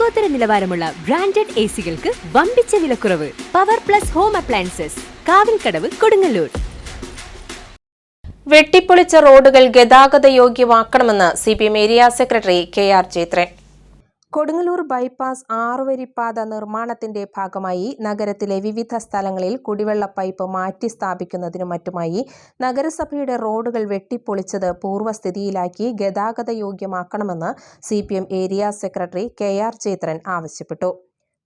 ലോകോത്തര നിലവാരമുള്ള branded A സികൾക്ക് വമ്പിച്ച വിലക്കുറവ്. Power plus home appliances Kavilkadavu Kodungallur. വെട്ടിപ്പൊളിച്ച റോഡുകൾ ഗതാഗത യോഗ്യമാക്കണമെന്ന് C P M area secretary K R Chethran Kodungallur bypass ആറുവരിപ്പാത നിർമ്മാണത്തിന്റെ ഭാഗമായി നഗരത്തിലെ വിവിധ സ്ഥലങ്ങളിൽ കുടിവെള്ള പൈപ്പ് മാറ്റി സ്ഥാപിക്കുന്നതിനും മറ്റുമായി നഗരസഭയുടെ റോഡുകൾ വെട്ടിപ്പൊളിച്ചത് പൂർവസ്ഥിതിയിലാക്കി ഗതാഗത യോഗ്യമാക്കണമെന്ന് C area secretary K R Chethran ആവശ്യപ്പെട്ടു.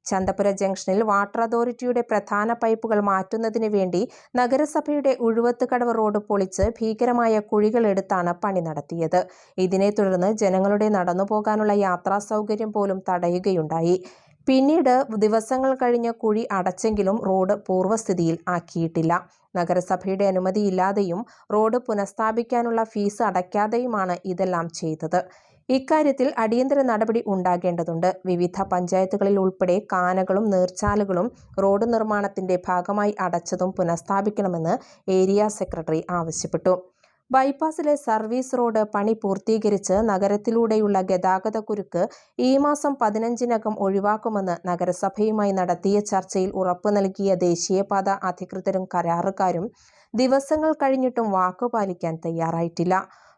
ചന്തപുര ജംഗ്ഷനിൽ വാട്ടർ അതോറിറ്റിയുടെ പ്രധാന പൈപ്പുകൾ മാറ്റുന്നതിന് വേണ്ടി നഗരസഭയുടെ ഉഴുവത്തുകടവ് റോഡ് പൊളിച്ച് ഭീകരമായ കുഴികളെടുത്താണ് പണി നടത്തിയത്. ഇതിനെ തുടർന്ന് ജനങ്ങളുടെ നടന്നുപോകാനുള്ള യാത്രാ സൗകര്യം പോലും തടയുകയുണ്ടായി. പിന്നീട് ദിവസങ്ങൾ കഴിഞ്ഞ് കുഴി അടച്ചെങ്കിലും റോഡ് പൂർവസ്ഥിതിയിൽ ആക്കിയിട്ടില്ല. നഗരസഭയുടെ അനുമതിയില്ലാതെയും റോഡ് പുനഃസ്ഥാപിക്കാനുള്ള ഫീസ് അടയ്ക്കാതെയുമാണ് ഇതെല്ലാം ചെയ്തത്. ഇക്കാര്യത്തിൽ അടിയന്തര നടപടി ഉണ്ടാകേണ്ടതുണ്ട്. വിവിധ പഞ്ചായത്തുകളിൽ ഉൾപ്പെടെ കാനകളും നീർച്ചാലുകളും റോഡ് നിർമ്മാണത്തിന്റെ ഭാഗമായി അടച്ചതും പുനഃസ്ഥാപിക്കണമെന്ന് ഏരിയ സെക്രട്ടറി ആവശ്യപ്പെട്ടു. ബൈപ്പാസിലെ സർവീസ് റോഡ് പണി പൂർത്തീകരിച്ച് നഗരത്തിലൂടെയുള്ള ഗതാഗത കുരുക്ക് ഈ മാസം പതിനഞ്ചിനകം ഒഴിവാക്കുമെന്ന് നഗരസഭയുമായി നടത്തിയ ചർച്ചയിൽ ഉറപ്പു നൽകിയ ദേശീയപാത അധികൃതരും കരാറുകാരും ദിവസങ്ങൾ കഴിഞ്ഞിട്ടും വാക്കുപാലിക്കാൻ തയ്യാറായിട്ടില്ല.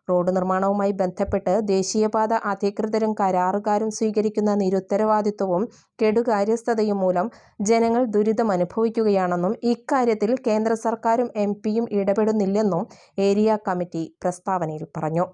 റോഡ് നിർമ്മാണവുമായി ബന്ധപ്പെട്ട് ദേശീയപാത അധികൃതരും കരാറുകാരും സ്വീകരിക്കുന്ന നിരുത്തരവാദിത്വവും കെടുകാര്യസ്ഥതയും മൂലം ജനങ്ങൾ ദുരിതം അനുഭവിക്കുകയാണെന്നും ഇക്കാര്യത്തിൽ കേന്ദ്ര സർക്കാരും എം പിയും ഇടപെടുന്നില്ലെന്നും ഏരിയ കമ്മിറ്റി പ്രസ്താവനയിൽ പറഞ്ഞു.